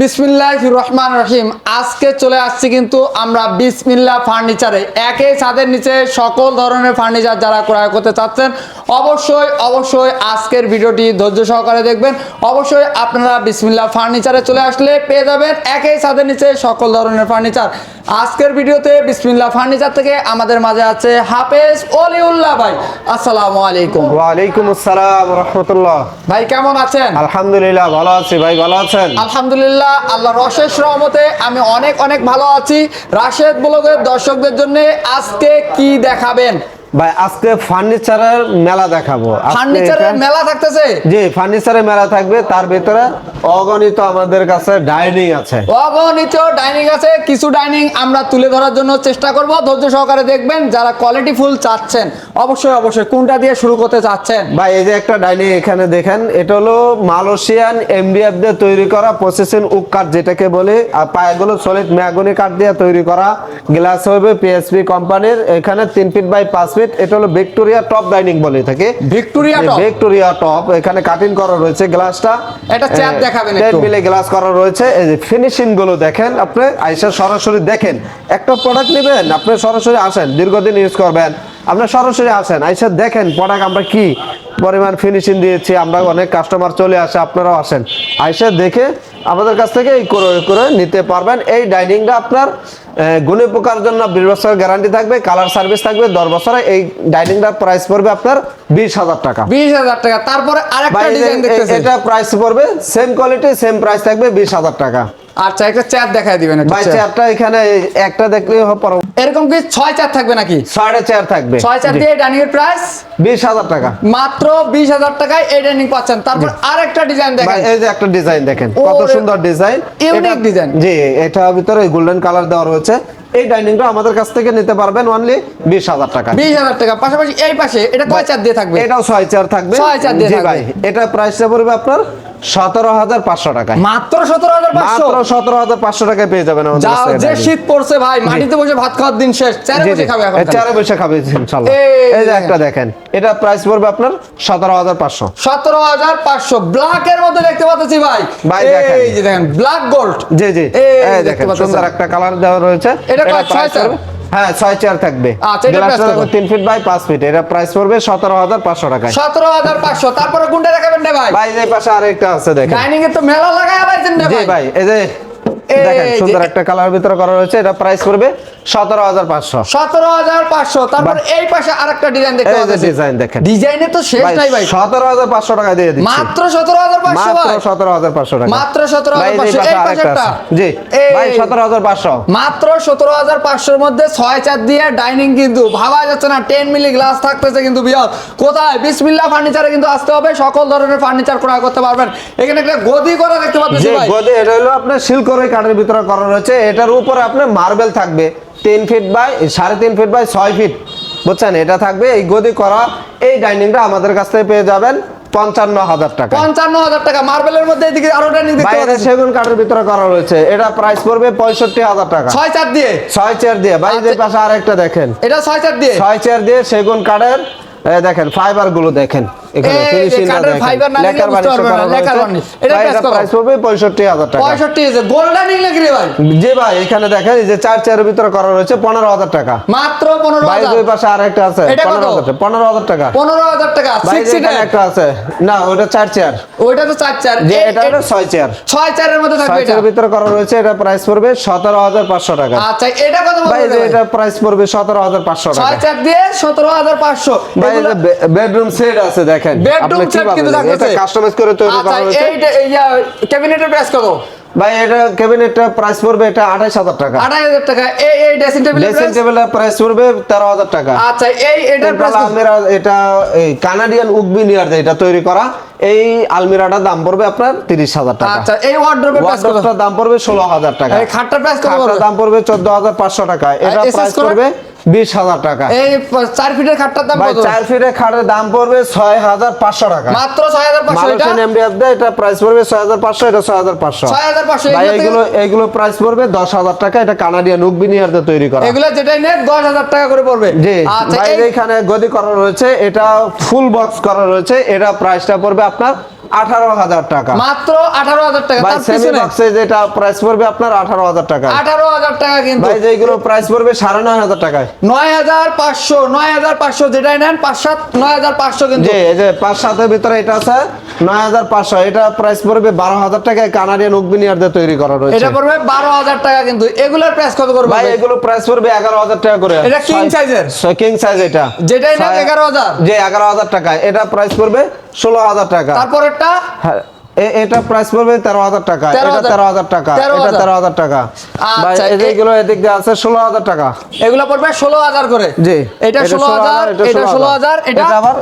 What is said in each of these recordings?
বিসমিল্লাহ রহমান রহিম। আজকে চলে আসছি কিন্তু আমরা বিসমিল্লা ফার্নিচারে। একই ছাদের নিচে সকল ধরনের ফার্নিচার যারা ক্রয় করতে চাচ্ছেন অবশ্যই অবশ্যই আজকের ভিডিওটি ধৈর্য সহকারে দেখবেন। অবশ্যই আপনারা বিসমিল্লা ফার্নিচারে চলে আসলে পেয়ে যাবেন একই ছাদের নিচে সকল ধরনের ফার্নিচার। আজকের ভিডিওতে বিসমিল্লা ফার্নিচার থেকে আমাদের মাঝে আছে হাফেজ অলিউল্লাহ ভাই। আসসালামু আলাইকুম। ওয়ালাইকুম আসসালাম রহমতুল্লাহ ভাই কেমন আছেন? আলহামদুলিল্লাহ ভালো আছি। ভাই ভালো আছেন? আলহামদুলিল্লাহ আল্লাহর অশেষ রহমতে আমি অনেক অনেক ভালো আছি। রাশেদ ব্লগের দর্শকদের জন্য আজকে কি দেখাবেন? ভাই আজকে ফার্নিচারের মেলা দেখাবো। ফার্নিচারের মেলা থাকতেছে? জি ফার্নিচারের মেলা থাকবে। তার ভিতরে অগণিত আমাদের কাছে ডাইনিং আছে। অগণিত ডাইনিং আছে। কিছু ডাইনিং আমরা তুলে ধরার জন্য চেষ্টা করব। ধৈর্য সহকারে দেখবেন যারা কোয়ালিটি ফুল চাচ্ছেন। অবশ্যই অবশ্যই। কোনটা দিয়ে শুরু করতে চাচ্ছেন? ভাই এই যে একটা ডাইনিং এখানে দেখেন এটা হলো মালয়েশিয়ান এমডিএফ দিয়ে তৈরি করা প্রসেসিং উক কাঠ যেটাকে বলে আর পায়েগুলো সলিড ম্যাগনি কাঠ দিয়ে তৈরি করা গ্লাস হবে পিএসপি কোম্পানির এখানে তিন ফিট বাই পাঁচ ফিট এটা হলো ভিক্টোরিয়া টপ ডাইনিং বলে থাকে ভিক্টোরিয়া টপ ভিক্টোরিয়া টপ এখানে কাটিং করা রয়েছে গ্লাসটা এটা চেয়ার দেখাবেন একটু। মিলে গ্লাস করা রয়েছে। এই যে ফিনিশিংগুলো দেখেন আপনি আইসা সরাসরি দেখেন। একটা প্রোডাক্ট নেবেন আপনি সরাসরি আসেন দীর্ঘদিন ইউজ করবেন। আপনি সরাসরি আসেন আইসা দেখেন প্রোডাক্ট আমরা কি পরিমাণ ফিনিশিং দিয়েছি আমরা অনেক কাস্টমার চলে আসে আপনারাও আসেন। আইসা দেখে আমাদের কাছ থেকে এই করে করে নিতে পারবেন। এই ডাইনিংটা আপনার গুণে পোকার জন্য বিশ বছরের গ্যারান্টি থাকবে কালার সার্ভিস থাকবে দশ বছরে এই ডাইনিংটার প্রাইস পড়বে আপনার বিশ হাজার টাকা। বিশ হাজার টাকা। তারপরে আরেকটা ডিজাইন দেখতেছি। এটা প্রাইস পড়বে সেম কোয়ালিটি সেম প্রাইস থাকবে বিশ হাজার টাকা। আচ্ছা একটা চেয়ার দেখাই দিবেন একটা ভাই। এখানে একটা দেখলে পর এরকম কি ছয় চেয়ার থাকবে নাকি? ছয়টা চেয়ার থাকবে। ছয় চেয়ার দিয়ে ডাইনিং এর প্রাইস বিশ হাজার টাকা। মাত্র বিশ হাজার টাকায় এই ডাইনিং পাচ্ছেন। তারপর আরেকটা ডিজাইন ভাই দেখেন। এই যে একটা ডিজাইন দেখেন। কত সুন্দর ডিজাইন ইউনিক ডিজাইন জি এটা ভিতরে গোল্ডেন কালার দেওয়া রয়েছে। এই ডাইনিংটা আমাদের কাছ থেকে নিতে পারবেন অনলি বিশ হাজার টাকা। বিশ হাজার টাকা। পাশাপাশি এই পাশে এটা কয় চার দিয়ে থাকবে? এটাও ছয় চেয়ার থাকবে। ছয় চেয়ার দিয়ে থাকবে। ভাই এটা প্রাইসটা পড়বে আপনার সতেরো হাজার পাঁচশো টাকা মাত্র সতেরো হাজার পাঁচশো? মাত্র সতেরো হাজার পাঁচশো টাকায় পেয়ে যাবেন আমাদের কাছ যাও যে শীত পড়ছে ভাই মাটিতে বসে ভাত খাওয়ার দিন শেষ। চারে বসে খাবে চারে বসে খাবে ইনশাল্লাহ। এই যে। একটা দেখেন এটা প্রাইস পড়বে আপনার সতেরো হাজার পাঁচশো। সতেরো হাজার পাঁচশো। ব্ল্যাক এর মধ্যে দেখতে পাচ্ছি ভাই। ভাই, দেখেন। এই যে দেখেন ব্ল্যাক গোল্ড জি জি। এই দেখেন। সুন্দর একটা কালার দেওয়া রয়েছে। এটা ছয় হ্যাঁ ছয় চেয়ার থাকবে। আচ্ছা, এটা গ্লাসটা price কত? তিন ফিট বাই পাঁচ ফিট এটা প্রাইস পড়বে সতেরো হাজার পাঁচশো টাকা সতেরো হাজার পাঁচশো। তারপরে কোনটা ভাই। ভাই এই পাশে আরেকটা আছে দেখেন। ডাইনিং এ তো মেলা ভাই। ভাই এই যে দেখেন সুন্দর একটা কালার ভিতরে করা রয়েছে এটা প্রাইস পড়বে সতেরো হাজার পাঁচশো। সতেরো হাজার পাঁচশো। তারপর এই পাশে আরেকটা ডিজাইন দেখতে এই যে পাচ্ছি। ডিজাইন দেখেন। ডিজাইনে তো শেষ নাই ভাই। সতেরো হাজার পাঁচশো টাকা দিয়ে দিচ্ছি। মাত্র সতেরো হাজার পাঁচশো মাত্র সতেরো হাজার পাঁচশো টাকা। মাত্র 17,500 ভাই, এই এই পাশে পাশে আরেকটা একটা। আছে। জি ভাই সতেরো হাজার পাঁচশো। মাত্র সতেরো হাজার পাঁচশোর মধ্যে ছয় চার দিয়ে ডাইনিং কিন্তু ভাবা যাচ্ছে না। টেন মিলি গ্লাস থাকতেছে কিন্তু বিয়ার কোথায়? বিসমিল্লা ফার্নিচারে কিন্তু আসতে হবে। সকল ধরনের ফার্নিচার ক্রয় করতে পারবেন। এখানে একটা গদি করা দেখতে পাচ্ছি যে ভাই। গদে এটা হলো আপনার কাঠের ভিতরে করা রয়েছে। এটার উপরে আপনার মার্বেল থাকবে। তিন ফিট বাই সাড়ে তিন ফিট বাই ছয় ফিট। বুঝছেন? এটা থাকবে এই গদি করা এই ডাইনিংটা আমাদের কাছ থেকে পেয়ে যাবেন পঞ্চান্ন হাজার টাকা। পঞ্চান্ন হাজার টাকা। মার্বেলের মধ্যে এদিকে আরও ডাইনিং দেখতে সেগুন কাঠের ভিতরে করা রয়েছে। এটা প্রাইস পড়বে পঁয়ষট্টি হাজার টাকা। ছয় চার দিয়ে। ছয় চেয়ার দিয়ে। ভাই যে আচ্ছা। পাশে আরেকটা দেখেন। এটা ছয় চার দিয়ে। ছয় চেয়ার দিয়ে সেগুন কাঠের দেখেন ফাইবারগুলো দেখেন। এখানে এই যে finishing টা কাঠের দেখেন। না লেখার বানিশ করা লেখার বানিশ। এটার ভাই, price এটার কত? price পড়বে পঁয়ষট্টি হাজার টাকা। পঁয়ষট্টি গোল্ড ডাইনিং রে ভাই? জি ভাই এখানে দেখেন এই যে চার চেয়ারের ভিতরে করা রয়েছে পনেরো হাজার টাকা। মাত্র পনেরো ভাই দুই পাশে আরেকটা আছে এটা কত? টাকা পনেরো হাজার টাকা। পনেরো হাজার টাকা। ভাই সিক্স এখানে একটা আছে। না ওটা চার চেয়ার। ওইটা তো চার চার যে এটা হলো ছয় চেয়ার। ছয় চারের মধ্যে থাকবে ছয় এটা? চেয়ারের ভিতরে করা রয়েছে এটা প্রাইস পড়বে সতেরো হাজার পাঁচশো টাকা। আচ্ছা এটা কত ভাই এটা প্রাইস পড়বে সতেরো হাজার পাঁচশো ছয় টাকা। দিয়ে সতেরো হাজার পাঁচশো। ভাই বেডরুম সেট আছে দেখেন। বেডরুম সেট কিন্তু থাকতেছে কাস্টমাইজ করে তৈরি আচ্ছা করা রয়েছে এইটা ইয়া ক্যাবিনেটের প্রাইস কত? ভাই এটা ক্যাবিনেটটা প্রাইস পড়বে এটা আঠাইশ হাজার টাকা। আড়াই হাজার টাকা। এই এই ড্রেসিং টেবিলের ড্রেসিং টেবিলের প্রাইস পড়বে তেরো হাজার টাকা। আচ্ছা এই এটার প্রাইস আলমিরা এটা এই কানাডিয়ান উকবিনিয়ার এটা তৈরি করা এই আলমিরাটার দাম পড়বে আপনার তিরিশ হাজার টাকা। আচ্ছা এই ওয়ার্ড্রোবের প্রাইস দাম পড়বে ষোলো হাজার টাকা। এই খাটটার প্রাইস কত দাম পড়বে চোদ্দ হাজার পাঁচশো টাকা। এটা প্রাইস পড়বে বিশ হাজার টাকা। এই চার ফিটের খাটটার দাম কত? চার ফিটে খাটের দাম পড়বে ছয় হাজার পাঁচশো টাকা। মাত্র ছয় হাজার পাঁচশো এটা? মালয়েশিয়ান এমডিএফ এটা প্রাইস পড়বে ছয় হাজার পাঁচশো এটা ছয় হাজার পাঁচশো। ছয় হাজার পাঁচশো এগুলো এগুলো এগুলো প্রাইস পড়বে দশ হাজার টাকা এটা কানাডিয়ান উকবিনিয়ার দিয়ে তৈরি করা। এগুলো যেটাই নেট দশ হাজার টাকা করে পড়বে। জি আচ্ছা ভাই এখানে গদি করা রয়েছে এটা ফুল বক্স করা রয়েছে এটা প্রাইসটা পড়বে আপনার আঠারো হাজার টাকা। মাত্র আঠারো হাজার টাকা। ভাই সেমি বক্সে যেটা প্রাইস পড়বে আপনার আঠারো হাজার টাকা। আঠারো হাজার টাকা কিন্তু। ভাই যেগুলো প্রাইস পড়বে সাড়ে নয় হাজার টাকায়। নয় হাজার পাঁচশো নয় হাজার পাঁচশো যেটাই নেন পাঁচ সাত নয় হাজার পাঁচশো কিন্তু। এই যে পাঁচ সাতের ভিতরে এটা আছে নয় হাজার পাঁচশো। এটা প্রাইস পড়বে বারো হাজার টাকায় কানাডিয়ান উকবিনিয়ার দিয়ে তৈরি করা রয়েছে। এটা পড়বে বারো হাজার টাকা কিন্তু। এগুলোর প্রাইস কত করবে ভাই এগুলো প্রাইস পড়বে এগারো হাজার টাকা করে। এটা কিং সাইজের কিং সাইজ এটা। যেটাই নেন এগারো হাজার। যে এগারো হাজার টাকা এটা প্রাইস পড়বে ষোলো হাজার টাকা। তারপরেরটা? হ্যাঁ, এটা প্রাইস পড়বে তেরো হাজার টাকা। এটা তেরো হাজার। টাকা তেরো এটা হাজার। তেরো হাজার টাকা। আচ্ছা, এগুলো এদিক দিয়ে আছে ষোলো হাজার টাকা। এগুলো পড়বে ষোলো হাজার করে। জি এটা ষোলো হাজার এটা ষোলো হাজার। এটা আবার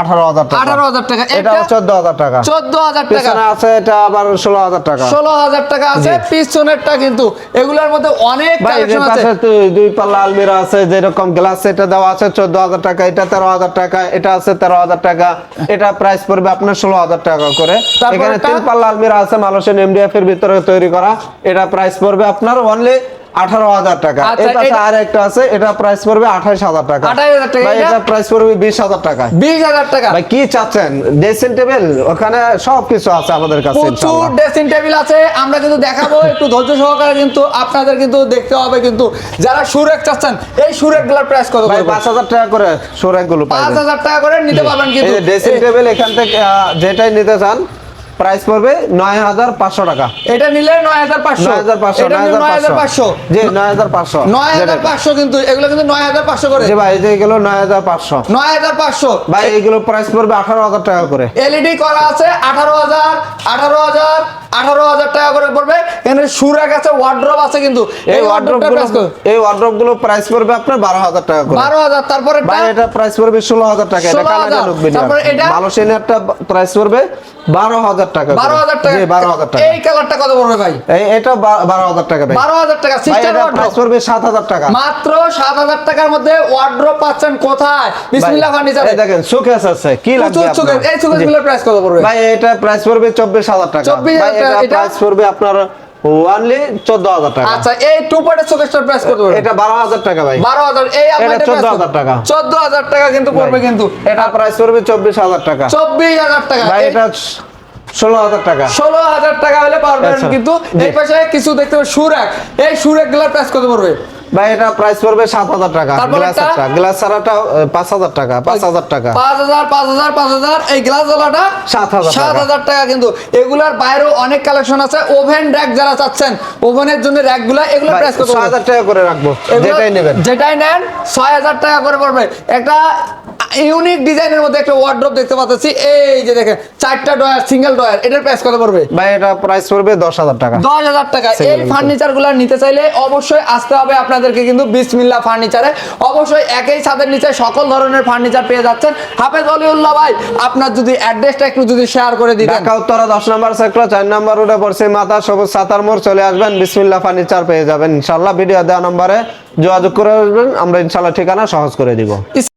আঠারো হাজার টাকা। আঠারো হাজার টাকা। এটা চোদ্দ হাজার টাকা। চোদ্দ হাজার টাকা। আছে এটা আবার ষোলো হাজার টাকা। ষোলো হাজার টাকা আছে পিছনেরটা কিন্তু এগুলোর মধ্যে অনেক কালেকশন আছে। দুই- দুই পাল্লা আলমিরা আছে যেরকম গ্লাস এটা দেওয়া আছে চোদ্দ হাজার টাকা এটা তেরো হাজার টাকা এটা আছে তেরো হাজার টাকা এটা প্রাইস পড়বে আপনার ষোলো হাজার টাকা করে। এখানে তিন পাল্লা আলমিরা আছে মালয়েশিয়ান এমডিএফ এর ভিতরে তৈরি করা। এটা প্রাইস পড়বে আপনার অনলি আঠারো হাজার টাকা। আচ্ছা, এর পাশে আর একটা আছে এটা প্রাইস পড়বে আঠাইশ হাজার টাকা। 28,000 টাকা, এটা? প্রাইস পড়বে বিশ হাজার টাকা। বিশ হাজার টাকা। ভাই কি চাচ্ছেন? ড্রেসিং টেবিল ওখানে সব কিছু আছে আমাদের কাছে প্রচুর ড্রেসিং টেবিল আছে আমরা কিন্তু দেখাবো একটু ধৈর্য সহকারে কিন্তু আপনাদের কিন্তু দেখতে হবে কিন্তু যারা সুরেক চাচ্ছেন এই সুরেকগুলার প্রাইস কত ভাই পাঁচ হাজার টাকা করে সোরাকগুলো পাঁচ হাজার টাকা করে নিতে পারবেন কিন্তু। ড্রেসিং টেবিল এখান থেকে যেটাই নিতে চান প্রাইস পড়বে নয় হাজার পাঁচশো টাকা এটা নিলে নয় হাজার পাঁচশো নয় হাজার পাঁচশো নয় হাজার পাঁচশো জি নয় হাজার পাঁচশো নয় হাজার পাঁচশো কিন্তু এগুলো কিন্তু নয় হাজার পাঁচশো করে জি ভাই যে এগুলো নয় হাজার পাঁচশো নয় হাজার পাঁচশো ভাই এইগুলো প্রাইস পড়বে আঠারো হাজার টাকা করে এলইডি করা আছে আঠারো হাজার আঠারো হাজার আঠারো হাজার টাকা করে পড়বে এখানে সুরাক আছে ওয়ার্ড্রপ আছে কিন্তু এই ওয়ার্ড্রপ এই ওয়ার্ড্রপগুলো প্রাইস পড়বে আপনার বারো হাজার টাকা করে বারো হাজার তারপরে ভাই এটা প্রাইস পড়বে ষোলো হাজার টাকা এটা 16,000 কানাডিয়ান লুকবিনিয়ার তারপরে এটা? মালয়েশিয়ান একটা প্রাইস পড়বে বারো হাজার টাকা বারো হাজার টাকা। বারো হাজার টাকা। এই কালারটা কত পড়বে ভাই? এটা বারো হাজার টাকা ভাই। বারো হাজার টাকা সিস্টেম প্রাইস পড়বে সাত হাজার টাকা। মাত্র সাত হাজার টাকার মধ্যে ওয়ার্ড্রপ পাচ্ছেন কোথায়? বিসমিল্লাহ ফার্নিচার। দেখেন সুকেস আছে। কি লাগবে প্রচুর আপনার? এই চোখেরগুলোর প্রাইস কত পড়বে? ভাই এটা প্রাইস পড়বে চব্বিশ হাজার টাকা। 24,000 ভাই টাকা, এটা এটা? প্রাইস পড়বে আপনার ওয়ানলি চোদ্দ হাজার টাকা। আচ্ছা এই টু পার্টের চোখের প্রাইস কত পড়বে? এটা বারো হাজার টাকা ভাই। বারো হাজার এই আপনাদের 14,000 টাকা। চোদ্দ হাজার টাকা কিন্তু পড়বে কিন্তু। এটা প্রাইস পড়বে চব্বিশ হাজার টাকা। চব্বিশ হাজার টাকা। ভাই এটা ষোলো হাজার টাকা। ষোলো হাজার টাকা হলে পারবেন আচ্ছা, কিন্তু এই পাশে কিছু দেখতে পাবেন সুরেক। এই সুরেকগুলার প্রাইস কত পড়বে? ভাই এটা প্রাইস পড়বে সাত হাজার টাকা। গ্লাস? গ্লাস ছাড়াটা পাঁচ হাজার টাকা পাঁচ হাজার টাকা। পাঁচ হাজার পাঁচ হাজার পাঁচ হাজার এই গ্লাস ওয়ালাটা 7,000 সাত হাজার টাকা কিন্তু। এগুলার বাইরেও অনেক কালেকশন আছে। ওভেন র্যাক যারা চাচ্ছেন ওভেনের জন্য র্যাকগুলা এগুলোর ভাই, প্রাইস কত হাজার টাকা করে রাখব। যেটাই নেবেন। যেটাই নেন ছয় হাজার টাকা করে পড়বে। একটা ইউনিক ডিজাইনের মধ্যে একটা ওয়ার্ড্রপ দেখতে পাচ্ছি। এই যে দেখেন চারটা ডয়ার সিঙ্গেল ডয়ার এটার প্রাইস কত পড়বে? ভাই এটা প্রাইস পড়বে দশ হাজার টাকা। দশ হাজার টাকা। এই Single ফার্নিচারগুলা নিতে চাইলে অবশ্যই আসতে হবে আপনাদেরকে কিন্তু বিসমিল্লা ফার্নিচারে অবশ্যই একই ছাদের নিচে সকল ধরনের ফার্নিচার পেয়ে যাচ্ছেন। হাফেজ অলিউল্লাহ ভাই আপনার যদি অ্যাড্রেসটা একটু যদি শেয়ার করে দিতেন। ঢাকা উত্তরা দশ নম্বর সেক্টর চার নম্বর রোডে পড়ছে মাথা সবুজ সাতার মোড়। চলে আসবেন বিসমিল্লা ফার্নিচার পেয়ে যাবেন। ইনশাল্লাহ ভিডিও দেওয়া নম্বরে যোগাযোগ করে আসবেন। আমরা ইনশাল্লাহ ঠিকানা সহজ করে দিব।